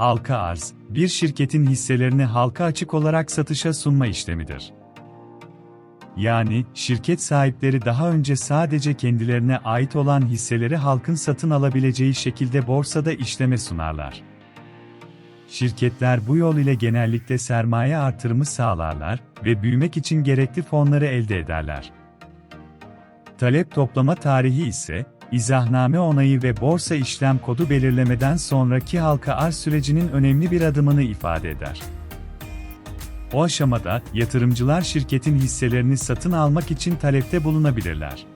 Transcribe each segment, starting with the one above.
Halka arz, bir şirketin hisselerini halka açık olarak satışa sunma işlemidir. Yani, şirket sahipleri daha önce sadece kendilerine ait olan hisseleri halkın satın alabileceği şekilde borsada işleme sunarlar. Şirketler bu yol ile genellikle sermaye artırımı sağlarlar ve büyümek için gerekli fonları elde ederler. Talep toplama tarihi ise, izahname onayı ve borsa işlem kodu belirlemeden sonraki halka arz sürecinin önemli bir adımını ifade eder. O aşamada, yatırımcılar şirketin hisselerini satın almak için talepte bulunabilirler.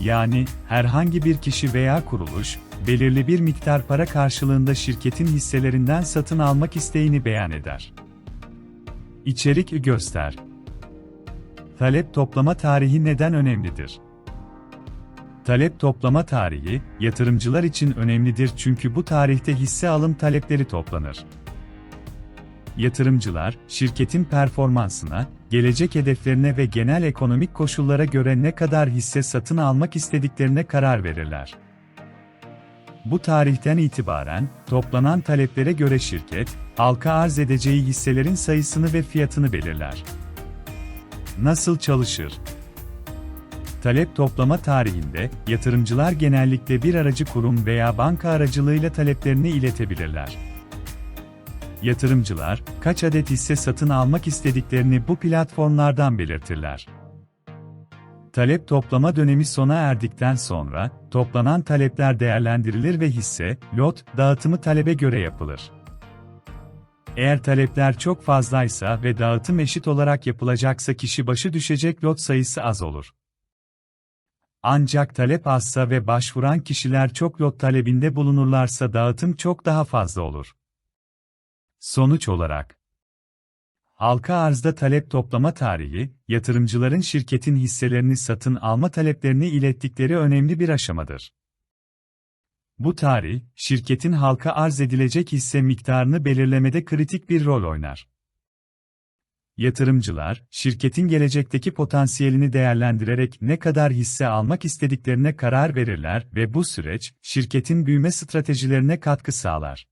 Yani, herhangi bir kişi veya kuruluş, belirli bir miktar para karşılığında şirketin hisselerinden satın almak isteğini beyan eder. İçerik göster. Talep toplama tarihi neden önemlidir? Talep toplama tarihi, yatırımcılar için önemlidir çünkü bu tarihte hisse alım talepleri toplanır. Yatırımcılar, şirketin performansına, gelecek hedeflerine ve genel ekonomik koşullara göre ne kadar hisse satın almak istediklerine karar verirler. Bu tarihten itibaren, toplanan taleplere göre şirket, halka arz edeceği hisselerin sayısını ve fiyatını belirler. Nasıl çalışır? Talep toplama tarihinde, yatırımcılar genellikle bir aracı kurum veya banka aracılığıyla taleplerini iletebilirler. Yatırımcılar, kaç adet hisse satın almak istediklerini bu platformlardan belirtirler. Talep toplama dönemi sona erdikten sonra, toplanan talepler değerlendirilir ve hisse, lot, dağıtımı talebe göre yapılır. Eğer talepler çok fazlaysa ve dağıtım eşit olarak yapılacaksa kişi başı düşecek lot sayısı az olur. Ancak talep azsa ve başvuran kişiler çok lot talebinde bulunurlarsa dağıtım çok daha fazla olur. Sonuç olarak, halka arzda talep toplama tarihi, yatırımcıların şirketin hisselerini satın alma taleplerini ilettikleri önemli bir aşamadır. Bu tarih, şirketin halka arz edilecek hisse miktarını belirlemede kritik bir rol oynar. Yatırımcılar, şirketin gelecekteki potansiyelini değerlendirerek ne kadar hisse almak istediklerine karar verirler ve bu süreç, şirketin büyüme stratejilerine katkı sağlar.